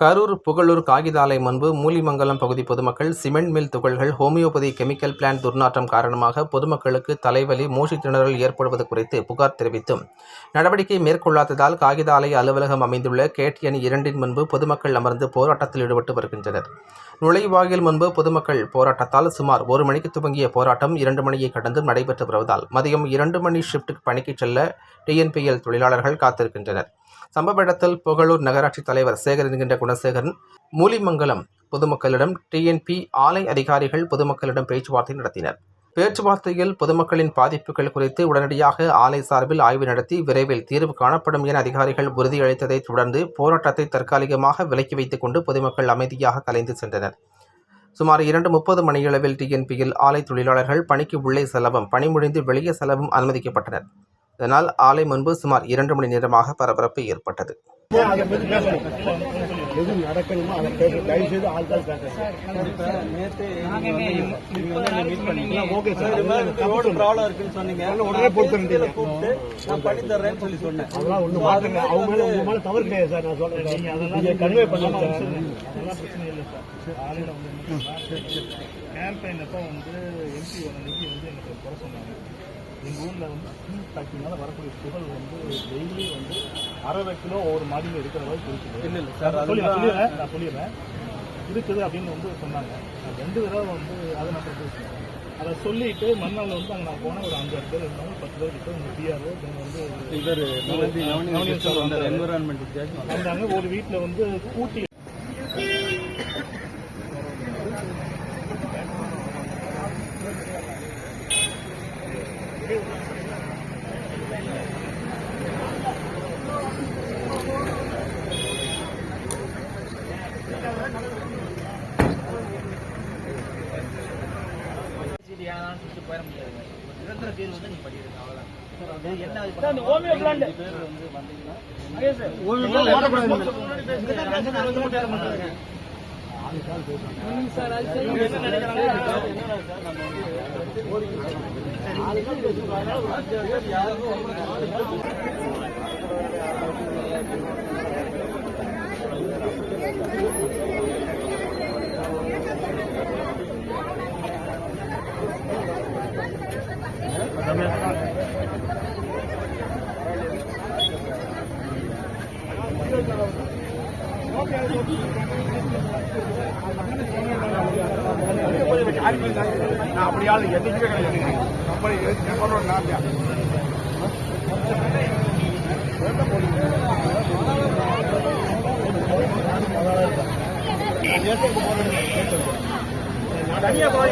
கரூர் புகழூர் காகித ஆலை முன்பு மூலிமங்கலம் பகுதி பொதுமக்கள் சிமெண்ட் மில் துகள்கள் ஹோமியோபதி கெமிக்கல் பிளான்ட் துர்நாற்றம் காரணமாக பொதுமக்களுக்கு தலைவலி மூச்சு திணறல் ஏற்படுவது குறித்து புகார் தெரிவித்தும். நடவடிக்கை மேற்கொள்ளாததால் காகித ஆலை அலுவலகம் அமைந்துள்ள கேட் எண் இரண்டின் முன்பு பொதுமக்கள் அமர்ந்து போராட்டத்தில் ஈடுபட்டு வருகின்றனர். நுழைவாயில் முன்பு பொதுமக்கள் போராட்டத்தால் சுமார் ஒரு மணிக்கு துவங்கிய போராட்டம் இரண்டு மணியை கடந்து நடைபெற்று வருவதால் மதியம் இரண்டு மணி ஷிப்டுக்கு பணிக்கு செல்ல டிஎன்பிஎல் தொழிலாளர்கள் காத்திருக்கின்றனர். சம்பவ இடத்தில் புகழூர் நகராட்சி தலைவர் சேகர் என்கின்ற குணசேகரன் மூலிமங்கலம் பொதுமக்களிடம் டிஎன்பி ஆலை அதிகாரிகள் பொதுமக்களிடம் பேச்சுவார்த்தை நடத்தினர். பேச்சுவார்த்தையில் பொதுமக்களின் பாதிப்புகள் குறித்து உடனடியாக ஆலை சார்பில் ஆய்வு நடத்தி விரைவில் தீர்வு காணப்படும் என அதிகாரிகள் உறுதியளித்ததை தொடர்ந்து போராட்டத்தை தற்காலிகமாக விலக்கி வைத்துக் கொண்டு பொதுமக்கள் அமைதியாக கலைந்து சென்றனர். சுமார் இரண்டு முப்பது மணியளவில் டிஎன்பியில் ஆலை தொழிலாளர்கள் பணிக்கு உள்ளே செலவும் பணி முடிந்து வெளியே செலவும் அனுமதிக்கப்பட்டனர். இதனால் ஆலை முன்பு சுமார் இரண்டு மணி நேரமாக பரபரப்பு ஏற்பட்டது. கேம்பெயின் அப்போ வந்து எம்பி ஒரு அன்னைக்கு வந்து எனக்கு ஒரு குறை சொன்னாங்க எங்கள் ஊரில் வந்து டீ ஃபேக்ட்ரினால வரக்கூடிய புகழ் வந்து டெய்லி வந்து அறுபது கிலோ ஒவ்வொரு மாடியில் இருக்கிற அளவுக்கு இருக்குது இல்ல, இல்ல சார், சொல்லிடுறேன் நான் சொல்லிடுறேன். இருக்குது அப்படின்னு வந்து சொன்னாங்க. ரெண்டு தடவை வந்து அதை நான் ப்ரப்போஸ் அதை சொல்லிட்டு மறுநாள் வந்து அங்கே நான் போனேன். ஒரு அஞ்சாறு பேர் இருந்தாங்க. பத்து பேர் கிட்ட உங்கள் பிஆர் வந்து இவர் என்விரான்மெண்ட் வந்தாங்க. ஒரு வீட்டில் வந்து கூட்டி போயிட முடியாது நிரந்தர தீர்வு வந்து நீங்க பண்ணிடுங்க அவ்வளவுதான். என்ன பேர் வந்து வந்தீங்கன்னா நான் அப்படி ஆளு என்னைக்குமே கிடையாது அப்படி நான் சொல்றேன் நான் தனியா போய்